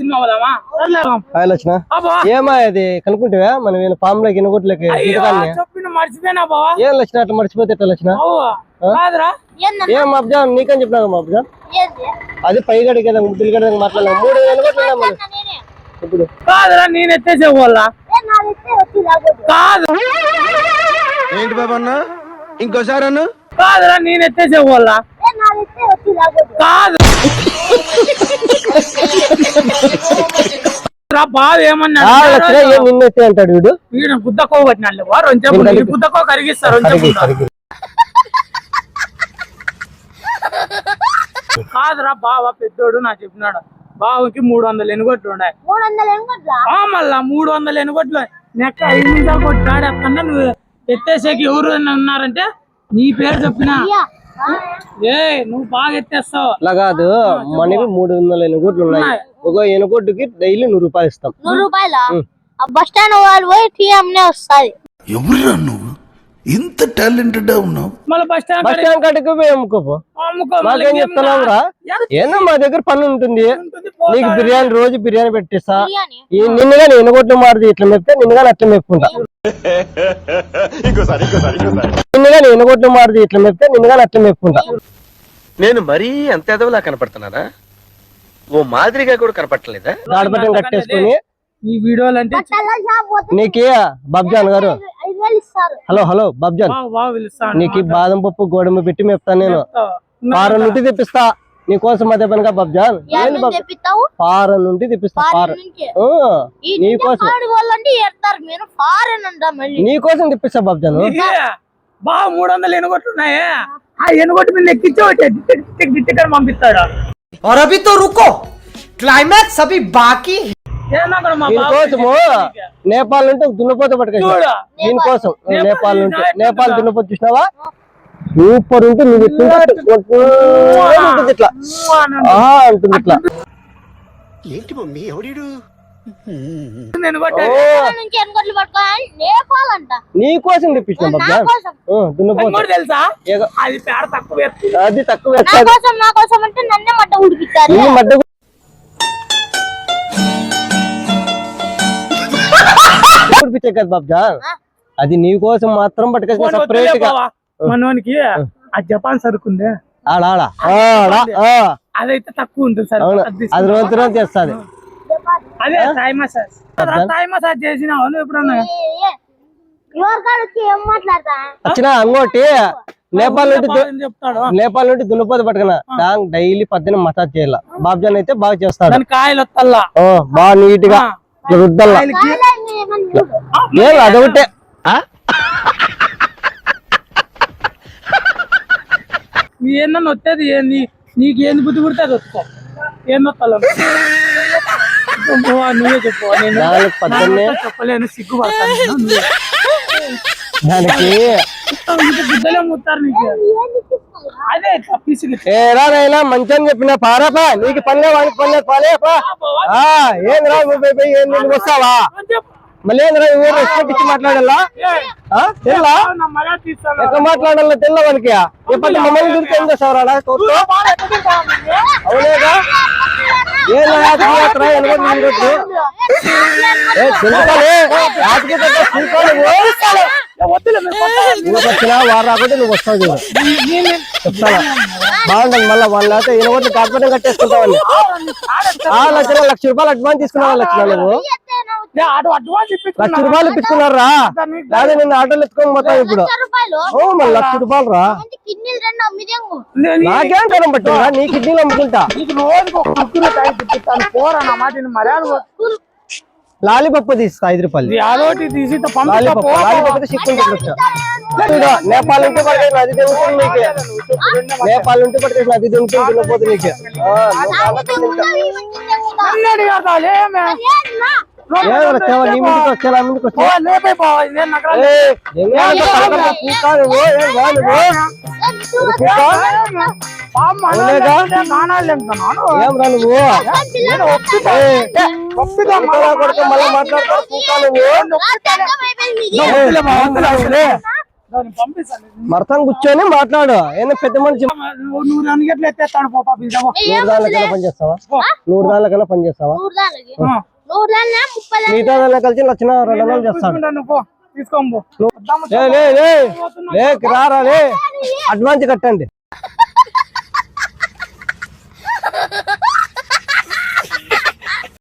Cinema పోదామా? ఏమా కనుక్కుంటావా? మనం ఈయన ఇనుగొట్లకి చెప్పిన మర్చిపోయినా బావా? ఏం లక్షణ అట్లా మర్చిపోతే ఎట్లా లక్షణ అవ్వ కాదురా. ఏందన్నా? ఏం నీకని చెప్పినా అది పై కదా ముద్దులు మూడు ఎనుగొట్లు మనం. ఇప్పుడు. కాదురా నేను ఎత్తేసే వాళ్ళ కాదు. ఏంటి బాబా అన్న? ఇంకోసారి అన్న? కాదురా నేను ఎత్తేసే వాళ్ళ కాదు. బావ ఏమన్నా అంటాడు వీడు? వీడు గుద్దకో రొంచెప్పుడు గుద్దకో కరిగిస్తారు కాదురా బావ పెద్దోడు నాకు చెప్పినాడు. బావకి మూడు వందలు ఎనుగొట్లు? ఉన్నాయి మళ్ళా మూడు వందలు ఎనుగొట్లు. నెక్క ఐదు నిమిషాలు కొట్టాడు. ఎక్కడన్నా నువ్వు ఎత్తేసేకి ఎవరు ఉన్నారంటే నీ పేరు చెప్పినా. ఏ నువ్వు బాగా ఎత్తేస్తావు. అట్లా కాదు. మనకి మూడు వందల ఎనుగోట్లు ఉన్నాయి. ఒక ఎనుగొడ్డుకి డైలీ నూరు రూపాయలు ఇస్తాం. నూరు రూపాయల? బస్ స్టాండ్ వాళ్ళు పోయి టీ అమ్మే వస్తుంది. ఎవరురా నువ్వు? ఇంత టాలెంటెడ్ ఉన్నావు? మళ్ళీ బస్ స్టాండ్ బస్ స్టాండ్ కాడికి పోయి అమ్ముకోపో. మాకేం చెప్తున్నావు రా? ఏందో మా దగ్గర పని ఉంటుంది. నీకు బిర్యానీ రోజు బిర్యానీ పెట్టిస్తా. నిన్నగా నేను కొట్లు మారుది ఇట్లా మెప్తే నిన్నగా అట్లా మెప్పుకుంటా నిన్నగా నేను మారుది ఇట్లా మెప్తే నిన్నగా అట్లా మెప్పుకుంటా నేను మరీ అంత ఎదవలా కనపడుతున్నానా? ఓ మాదిరిగా కూడా దాడపట్టం కట్టేసుకుని ఈ వీడియోలు అంటే నీకే బబ్జాన్ గారు. Hello hello Babjan. నీకు బాదం పప్పు గోడమ పెట్టి మెప్తాను నేను. పారం నుండి తెప్పిస్తా. నీకోసం అదే పనిగా బబ్జాన్. పారం నుండి తెప్పిస్తా ఫారెన్ పారం. నీకోసం ఫారెన్ అంట మళ్ళీ. నీకోసం తెప్పిస్తా బబ్జాను. బాగా మూడు వందలు ఎనుగొట్లు ఉన్నాయే ఆ ఎనుగొట్టు మీద ఎక్కించి ఒకటి టిక్ టిక్ టిక్ టిక్ అని పంపిస్తాడు. और अभी तो रुको क्लाइमैक्स अभी बाकी है ఏమన్నా కూడా మా బావ దీనికోసము నేపాల్ నుండి ఒక దున్నపోత పట్టుకొచ్చా చూడు. దీనికోసం నేపాల్ నేపాల్ నుండి నుంచి నేపాల్ దున్నపోత చూసినావా సూపర్ ఉంటుంది నువ్వు ఇట్లా ఉంటుంది ఇట్లా ఆ ఉంటుంది ఇట్లా ఏంటి మమ్మీ ఎవడీడు ఎనుగొట్టు ఓ ఫారెన్ నుంచి ఎన్నికొట్లు పట్టుకోవాలి నేపాల్ అంట నీకోసం తెప్పించిన నా బబ్జాన్ కోసం దున్నపోత ఇంకోటి తెలుసా ఏగో, అది పేడ తక్కువ ఎత్తు. అది తక్కువ ఈ మడ్డ ఉడిపించే కదా బాబ్జాన్ అది నీ కోసం మాత్రం పట్టుకొచ్చిన సపరేట్గా. మనోనికి ఆ. జపాన్ సరుకుందే. ఆడ ఆడ. అదైతే తక్కువ ఉంటుంది సార్. అది రోజు రోజు చేస్తాది. అదే థాయ్ మసాజ్. థాయ్ మసాజ్ చేసినావు నువ్వు ఎప్పుడన్నా? వచ్చిన అంగోటి. నేపాల్ నుండి నేపాల్ నుండి దున్నపోత పట్టుకున్నా డైలీ పద్దెన మసాజ్ చేయాల. బాబ్జాన్ అయితే బాగా చేస్తాడు. కాయలు బాగా నీట్గా రుద్దల్లా. ఏం అదొకటే. ఏందన్నా వచ్చేది ఏంది నీకు ఏంది బుద్ధి పుడితే అది వస్తావు ఏం వస్తావు నువ్వే చెప్పు నేను చెప్పలేను సిగ్గుపడతాను. దానికి ఇంత గుడ్డలే ఏ రా నాయనా చెప్పిన పారాపా నీకు పనిలే వానికి పనిలే పాలేపా ఏం రా ఏం నువ్వు వస్తావా? మళ్ళీ ఏం రా ఊరు రెస్పెక్ట్ ఇచ్చి మాట్లాడాలా? తెల్లా? ఎట్లా మాట్లాడాలా తెల్ల ఎప్పటి మమ్మల్ని చూస్తే ఏం చేస్తావరా? అవునేగా నువ్వు వచ్చినా వారు రాకుంటే నువ్వు వస్తావు చూడు. చెప్తానా బాగుంటుంది మళ్ళీ వాళ్ళ లేకపోతే ఎనగొట్టు కాకపోతే కట్టేసుకుంటావని ఆ లక్ష లక్ష రూపాయలు అడ్వాన్స్ తీసుకున్నావా లక్ష నువ్వు? లక్ష రూపాయలు ఇప్పించుకున్నారా? లేదా నిన్ను ఆటోలు ఎత్తుకొని పోతావు ఇప్పుడు. లక్ష రూపాయలు? ఓ మరి లక్ష రూపాయలు రా. నాకేం కరం పట్టిందా నీ కిడ్నీలు అమ్ముకుంటా. నీకు రోజుకి ఒక కుక్కురు కాయ తిప్పిస్తాను పోరా నా మాట విను. మర్యాద లాలీపప్పు తీస్తా ఐదు రూపాయలు తీసి నేపాల్ నుండి పట్టుకేసిన అది తింటుంది నీకే నేపాల్ నుండి పట్టుకేసిన అది తింటుంది తినపోతే నీకే ఆ, మరతం కూర్చొని మాట్లాడు. ఏదో పెద్ద మనిషి గంటలు ఎత్తేస్తాడు పోపా నూరు దానికన్నా పని చేస్తావా నూరు దానికన్నా పని చేస్తావా నూరు దాని దానికి. మిగతా దానిలో కలిసి లక్షణ రెండు వందలు చేస్తాడు తీసుకోము అడ్వాన్స్ కట్టండి. Ha ha ha!